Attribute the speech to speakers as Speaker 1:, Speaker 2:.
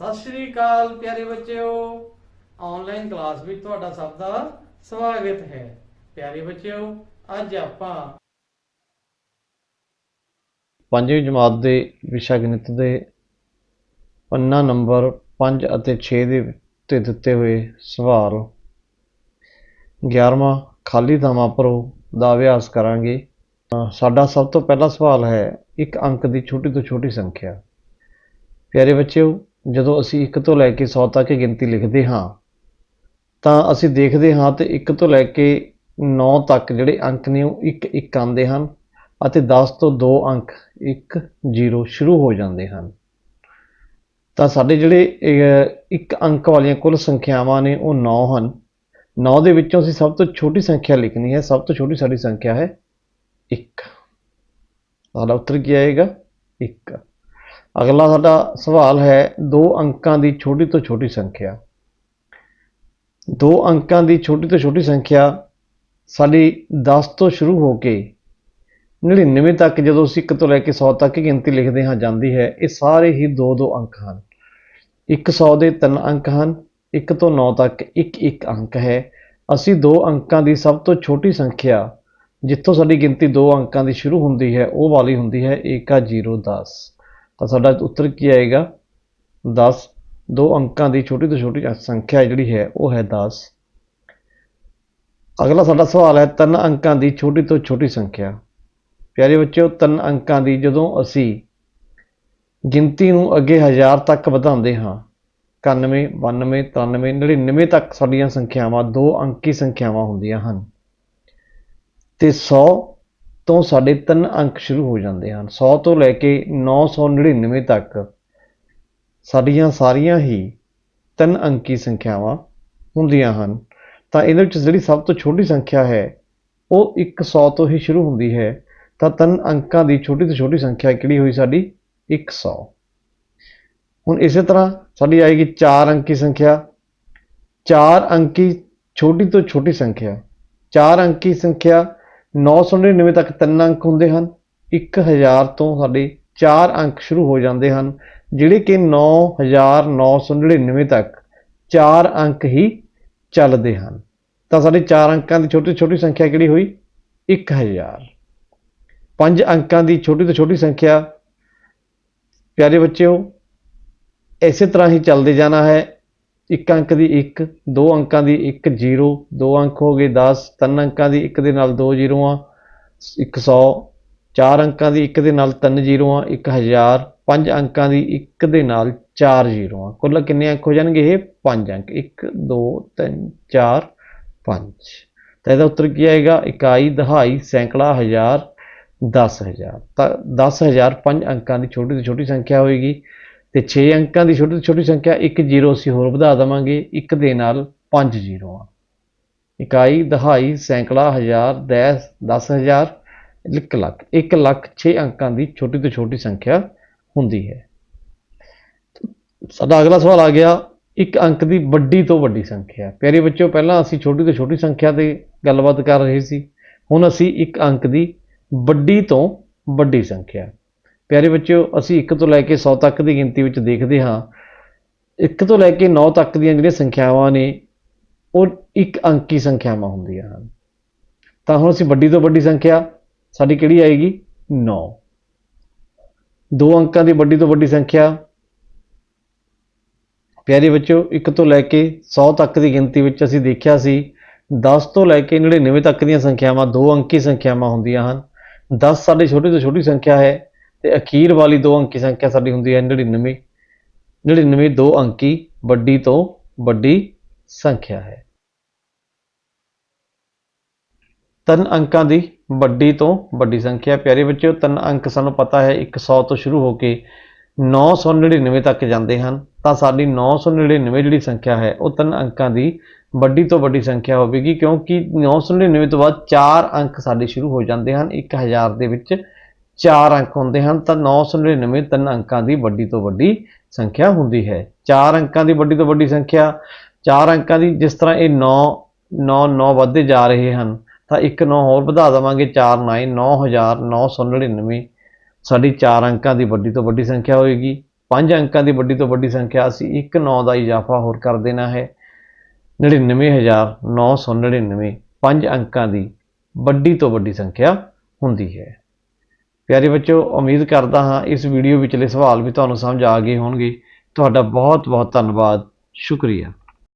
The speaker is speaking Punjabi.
Speaker 1: ਸਤਿ ਸ਼੍ਰੀ ਅਕਾਲ ਪਿਆਰੇ ਬੱਚਿਓ। ਆਨਲਾਈਨ ਕਲਾਸ ਵਿੱਚ ਤੁਹਾਡਾ ਸਭ ਦਾ ਸਵਾਗਤ ਹੈ। ਪਿਆਰੇ ਬੱਚਿਓ, ਅੱਜ ਆਪਾਂ
Speaker 2: ਪੰਜਵੀਂ ਜਮਾਤ ਦੇ ਵਿਸ਼ਾ ਗਣਿਤ ਦੇ ਪੰਨਾ ਨੰਬਰ 5 ਅਤੇ 6 ਦੇ ਤੇ ਦਿੱਤੇ ਹੋਏ ਸਵਾਲ 11ਵਾਂ ਖਾਲੀ ਥਾਵਾਂ ਭਰੋ ਦਾ ਅਭਿਆਸ ਕਰਾਂਗੇ ਸਾਡਾ ਸਭ ਤੋਂ ਪਹਿਲਾ ਸਵਾਲ ਹੈ ਇੱਕ ਅੰਕ ਦੀ ਛੋਟੀ ਤੋਂ ਛੋਟੀ ਸੰਖਿਆ। ਪਿਆਰੇ ਬੱਚਿਓ, ਜਦੋਂ ਅਸੀਂ 1 ਤੋਂ ਲੈ ਕੇ 100 ਤੱਕ ਗਿਣਤੀ ਲਿਖਦੇ ਹਾਂ, ਤਾਂ ਅਸੀਂ ਦੇਖਦੇ ਹਾਂ ਤੇ 1 ਤੋਂ ਲੈ ਕੇ 9 ਤੱਕ ਜਿਹੜੇ ਅੰਕ ਨੇ ਉਹ ਇੱਕ ਇੱਕ ਆਉਂਦੇ ਹਨ ਅਤੇ 10 ਤੋਂ 2 ਅੰਕ 1 0 ਸ਼ੁਰੂ ਹੋ ਜਾਂਦੇ ਹਨ। ਤਾਂ ਸਾਡੇ ਜਿਹੜੇ ਇੱਕ ਅੰਕ ਵਾਲੀਆਂ ਕੁੱਲ ਸੰਖਿਆਵਾਂ ਨੇ ਉਹ 9 ਹਨ। 9 ਦੇ ਵਿੱਚੋਂ ਅਸੀਂ ਸਭ ਤੋਂ ਛੋਟੀ ਸੰਖਿਆ ਲਿਖਣੀ ਹੈ, ਸਭ ਤੋਂ ਛੋਟੀ ਸਾਡੀ ਸੰਖਿਆ ਹੈ 1 ਸਾਡਾ ਉੱਤਰ ਕੀ ਆਏਗਾ? 1 ਅਗਲਾ ਸਾਡਾ ਸਵਾਲ ਹੈ ਦੋ ਅੰਕਾਂ ਦੀ ਛੋਟੀ ਤੋਂ ਛੋਟੀ ਸੰਖਿਆ। ਦੋ ਅੰਕਾਂ ਦੀ ਛੋਟੀ ਤੋਂ ਛੋਟੀ ਸੰਖਿਆ ਸਾਡੀ 10 ਤੋਂ ਸ਼ੁਰੂ ਹੋ ਕੇ 99 ਤੱਕ ਜਦੋਂ ਅਸੀਂ 1 ਤੋਂ ਲੈ ਕੇ 100 ਤੱਕ ਗਿਣਤੀ ਲਿਖਦੇ ਹਾਂ, ਜਾਂਦੀ ਹੈ, ਇਹ ਸਾਰੇ ਹੀ ਦੋ ਦੋ ਅੰਕ ਹਨ। 100 ਦੇ ਤਿੰਨ ਅੰਕ ਹਨ 1 ਤੋਂ 9 ਤੱਕ ਇੱਕ ਇੱਕ ਅੰਕ ਹੈ। ਅਸੀਂ ਦੋ ਅੰਕਾਂ ਦੀ ਸਭ ਤੋਂ ਛੋਟੀ ਸੰਖਿਆ, ਜਿੱਥੋਂ ਸਾਡੀ ਗਿਣਤੀ ਦੋ ਅੰਕਾਂ ਦੀ ਸ਼ੁਰੂ ਹੁੰਦੀ ਹੈ, ਉਹ ਵਾਲੀ ਹੁੰਦੀ ਹੈ 1 0 10 ਤਾਂ ਸਾਡਾ ਉੱਤਰ ਕੀ ਆਏਗਾ? 10 ਦੋ ਅੰਕਾਂ ਦੀ ਛੋਟੀ ਤੋਂ ਛੋਟੀ ਸੰਖਿਆ ਜਿਹੜੀ ਹੈ, ਉਹ ਹੈ 10 ਅਗਲਾ ਸਾਡਾ ਸਵਾਲ ਹੈ ਤਿੰਨ ਅੰਕਾਂ ਦੀ ਛੋਟੀ ਤੋਂ ਛੋਟੀ ਸੰਖਿਆ। ਪਿਆਰੇ ਬੱਚਿਓ, ਤਿੰਨ ਅੰਕਾਂ ਦੀ ਜਦੋਂ ਅਸੀਂ ਗਿਣਤੀ ਨੂੰ ਅੱਗੇ ਹਜ਼ਾਰ ਤੱਕ ਵਧਾਉਂਦੇ ਹਾਂ 91 92 93 99 ਤੱਕ ਸਾਡੀਆਂ ਸੰਖਿਆਵਾਂ, ਦੋ ਅੰਕੀ ਸੰਖਿਆਵਾਂ ਹੁੰਦੀਆਂ ਹਨ। ਤੇ 100 ਤੋਂ ਸਾਡੇ ਤਿੰਨ ਅੰਕ ਸ਼ੁਰੂ ਹੋ ਜਾਂਦੇ ਹਨ। 100 ਤੋਂ ਲੈ ਕੇ 999 ਤੱਕ ਸਾਡੀਆਂ ਸਾਰੀਆਂ ਹੀ ਤਿੰਨ ਅੰਕੀ ਸੰਖਿਆਵਾਂ ਹੁੰਦੀਆਂ ਹਨ। ਤਾਂ ਇਹਦੇ ਵਿੱਚ ਜਿਹੜੀ ਸਭ ਤੋਂ ਛੋਟੀ ਸੰਖਿਆ ਹੈ, ਉਹ 100 ਤੋਂ ਹੀ ਸ਼ੁਰੂ ਹੁੰਦੀ ਹੈ। ਤਾਂ ਤਿੰਨ ਅੰਕਾਂ ਦੀ ਛੋਟੀ ਤੋਂ ਛੋਟੀ ਸੰਖਿਆ ਕਿਹੜੀ ਹੋਈ ਸਾਡੀ? 100 ਹੁਣ ਇਸੇ ਤਰ੍ਹਾਂ ਸਾਡੀ ਆਏਗੀ 4 ਅੰਕੀ ਸੰਖਿਆ। 4 ਅੰਕੀ ਛੋਟੀ ਤੋਂ ਛੋਟੀ ਸੰਖਿਆ। 4 ਅੰਕੀ ਸੰਖਿਆ 999 ਤੱਕ ਤਿੰਨ ਅੰਕ ਹੁੰਦੇ ਹਨ। 1000 ਤੋਂ ਸਾਡੇ 4 ਅੰਕ ਸ਼ੁਰੂ ਹੋ ਜਾਂਦੇ ਹਨ, ਜਿਹੜੇ ਕਿ 9999 ਤੱਕ 4 ਅੰਕ ਹੀ ਚੱਲਦੇ ਹਨ। ਤਾਂ ਸਾਡੇ 4 ਅੰਕਾਂ ਦੀ ਛੋਟੀ ਤੋਂ ਛੋਟੀ ਸੰਖਿਆ ਕਿਹੜੀ ਹੋਈ? 1000 ਪੰਜ ਅੰਕਾਂ ਦੀ ਛੋਟੀ ਤੋਂ ਛੋਟੀ ਸੰਖਿਆ। ਪਿਆਰੇ ਬੱਚਿਓ ਇਸੇ ਤਰ੍ਹਾਂ ਹੀ ਚੱਲਦੇ ਜਾਣਾ ਹੈ। ਇੱਕ ਅੰਕ ਦੀ 1 ਦੋ ਅੰਕਾਂ ਦੀ 1 0 ਦੋ ਅੰਕ ਹੋ ਗਏ 10 ਤਿੰਨ ਅੰਕਾਂ ਦੀ 1 ਦੇ ਨਾਲ ਦੋ ਜ਼ੀਰੋਆਂ 100 ਚਾਰ ਅੰਕਾਂ ਦੀ 1 ਦੇ ਨਾਲ ਤਿੰਨ ਜ਼ੀਰੋਆਂ 1000 ਪੰਜ ਅੰਕਾਂ ਦੀ 1 ਦੇ ਨਾਲ ਚਾਰ ਜ਼ੀਰੋਆਂ। ਕੁੱਲ ਕਿੰਨੇ ਅੰਕ ਹੋ ਜਾਣਗੇ ਇਹ? ਪੰਜ ਅੰਕ। 1 2 3 4 5 ਤਾਂ ਇਹਦਾ ਉੱਤਰ ਕੀ ਆਏਗਾ? ਇਕਾਈ, ਦਹਾਈ, ਸੈਂਕੜਾ, ਹਜ਼ਾਰ 10000 ਤਾਂ 10000 ਪੰਜ ਅੰਕਾਂ ਦੀ ਛੋਟੀ ਤੋਂ ਛੋਟੀ ਸੰਖਿਆ ਹੋਏਗੀ। ਤੇ 6 ਅੰਕਾਂ ਦੀ ਛੋਟੀ ਤੋਂ ਛੋਟੀ ਸੰਖਿਆ 1 0 ਅਸੀਂ ਹੋਰ ਵਧਾ ਦੇਵਾਂਗੇ 1 ਦੇ ਨਾਲ 5 ਜ਼ੀਰੋਆਂ ਇਕਾਈ, ਦਹਾਈ, ਸੈਂਕੜਾ, ਹਜ਼ਾਰ 10 10000 1 ਲੱਖ। 1 ਲੱਖ 6 ਅੰਕਾਂ ਦੀ ਛੋਟੀ ਤੋਂ ਛੋਟੀ ਸੰਖਿਆ ਹੁੰਦੀ ਹੈ। ਸਾਡਾ ਅਗਲਾ ਸਵਾਲ ਆ ਗਿਆ, ਇੱਕ ਅੰਕ ਦੀ ਵੱਡੀ ਤੋਂ ਵੱਡੀ ਸੰਖਿਆ। ਪਿਆਰੇ ਬੱਚਿਓ, ਪਹਿਲਾਂ ਅਸੀਂ ਛੋਟੀ ਤੋਂ ਛੋਟੀ ਸੰਖਿਆ ਤੇ ਗੱਲਬਾਤ ਕਰ ਰਹੇ ਸੀ। ਹੁਣ ਅਸੀਂ ਇੱਕ ਅੰਕ ਦੀ ਵੱਡੀ ਤੋਂ ਵੱਡੀ ਸੰਖਿਆ। ਪਿਆਰੇ ਬੱਚਿਓ, ਅਸੀਂ 1 ਤੋਂ ਲੈ ਕੇ 100 ਤੱਕ ਦੀ ਗਿਣਤੀ ਵਿੱਚ ਦੇਖਦੇ ਹਾਂ। 1 ਤੋਂ ਲੈ ਕੇ 9 ਤੱਕ ਦੀਆਂ ਜਿਹੜੀਆਂ ਸੰਖਿਆਵਾਂ ਨੇ, ਉਹ ਇੱਕ ਅੰਕੀ ਸੰਖਿਆਵਾਂ ਹੁੰਦੀਆਂ ਹਨ। ਤਾਂ ਹੁਣ ਅਸੀਂ ਵੱਡੀ ਤੋਂ ਵੱਡੀ ਸੰਖਿਆ, ਸਾਡੀ ਕਿਹੜੀ ਆਏਗੀ? 9 ਦੋ ਅੰਕਾਂ ਦੀ ਵੱਡੀ ਤੋਂ ਵੱਡੀ ਸੰਖਿਆ। ਪਿਆਰੇ ਬੱਚਿਓ 1 ਤੋਂ ਲੈ ਕੇ 100 ਤੱਕ ਦੀ ਗਿਣਤੀ ਵਿੱਚ ਅਸੀਂ ਦੇਖਿਆ ਸੀ 10 ਤੋਂ ਲੈ ਕੇ 99 ਤੱਕ ਦੀਆਂ ਸੰਖਿਆਵਾਂ ਦੋ ਅੰਕੀ ਸੰਖਿਆਵਾਂ ਹੁੰਦੀਆਂ ਹਨ। 10 ਸਾਡੀ ਛੋਟੀ ਤੋਂ ਛੋਟੀ ਸੰਖਿਆ ਹੈ ਤੇ ਅਖੀਰ ਵਾਲੀ ਦੋ ਅੰਕੀ ਸੰਖਿਆ ਸਾਡੀ ਹੁੰਦੀ ਹੈ 99 99 ਦੋ ਅੰਕੀ, ਵੱਡੀ ਤੋਂ ਵੱਡੀ ਸੰਖਿਆ ਹੈ। ਤਿੰਨ ਅੰਕਾਂ ਦੀ ਵੱਡੀ ਤੋਂ ਵੱਡੀ ਸੰਖਿਆ। ਪਿਆਰੇ ਬੱਚਿਓ, ਤਿੰਨ ਅੰਕ ਸਾਨੂੰ ਪਤਾ ਹੈ 100 ਤੋਂ ਸ਼ੁਰੂ ਹੋ ਕੇ 999 ਤੱਕ ਜਾਂਦੇ ਹਨ। ਤਾਂ ਸਾਡੀ 999 ਜਿਹੜੀ ਸੰਖਿਆ ਹੈ, ਉਹ ਤਿੰਨ ਅੰਕਾਂ ਦੀ ਵੱਡੀ ਤੋਂ ਵੱਡੀ ਸੰਖਿਆ ਹੋਵੇਗੀ। ਕਿਉਂਕਿ 999 ਤੋਂ ਬਾਅਦ ਚਾਰ ਅੰਕ ਸਾਡੇ ਸ਼ੁਰੂ ਹੋ ਜਾਂਦੇ ਹਨ। 1000 ਦੇ ਵਿੱਚ ਚਾਰ ਅੰਕ ਹੁੰਦੇ ਹਨ, ਤਾਂ 999 ਤਿੰਨ ਅੰਕਾਂ ਦੀ ਵੱਡੀ ਤੋਂ ਵੱਡੀ ਸੰਖਿਆ ਹੁੰਦੀ ਹੈ। ਚਾਰ ਅੰਕਾਂ ਦੀ ਵੱਡੀ ਤੋਂ ਵੱਡੀ ਸੰਖਿਆ, ਚਾਰ ਅੰਕਾਂ ਦੀ ਜਿਸ ਤਰ੍ਹਾਂ ਇਹ 9 9 9 ਵੱਧਦੇ ਜਾ ਰਹੇ ਹਨ, ਤਾਂ ਇੱਕ 9 ਹੋਰ ਵਧਾ ਦੇਵਾਂਗੇ 4 9 9999 ਸਾਡੀ ਚਾਰ ਅੰਕਾਂ ਦੀ ਵੱਡੀ ਤੋਂ ਵੱਡੀ ਸੰਖਿਆ ਹੋਏਗੀ। ਪੰਜ ਅੰਕਾਂ ਦੀ ਵੱਡੀ ਤੋਂ ਵੱਡੀ ਸੰਖਿਆ ਅਸੀਂ ਇੱਕ 9 ਦਾ ਇਜ਼ਾਫਾ ਹੋਰ ਕਰ ਦੇਣਾ ਹੈ। 99999 5 ਅੰਕਾਂ ਦੀ ਵੱਡੀ ਤੋਂ ਵੱਡੀ ਸੰਖਿਆ ਹੁੰਦੀ ਹੈ। ਪਿਆਰੇ ਬੱਚਿਓ, ਉਮੀਦ ਕਰਦਾ ਹਾਂ ਇਸ ਵੀਡੀਓ ਵਿਚਲੇ ਸਵਾਲ ਵੀ ਤੁਹਾਨੂੰ ਸਮਝ ਆ ਗਏ ਹੋਣਗੇ। ਤੁਹਾਡਾ ਬਹੁਤ ਬਹੁਤ ਧੰਨਵਾਦ। ਸ਼ੁਕਰੀਆ।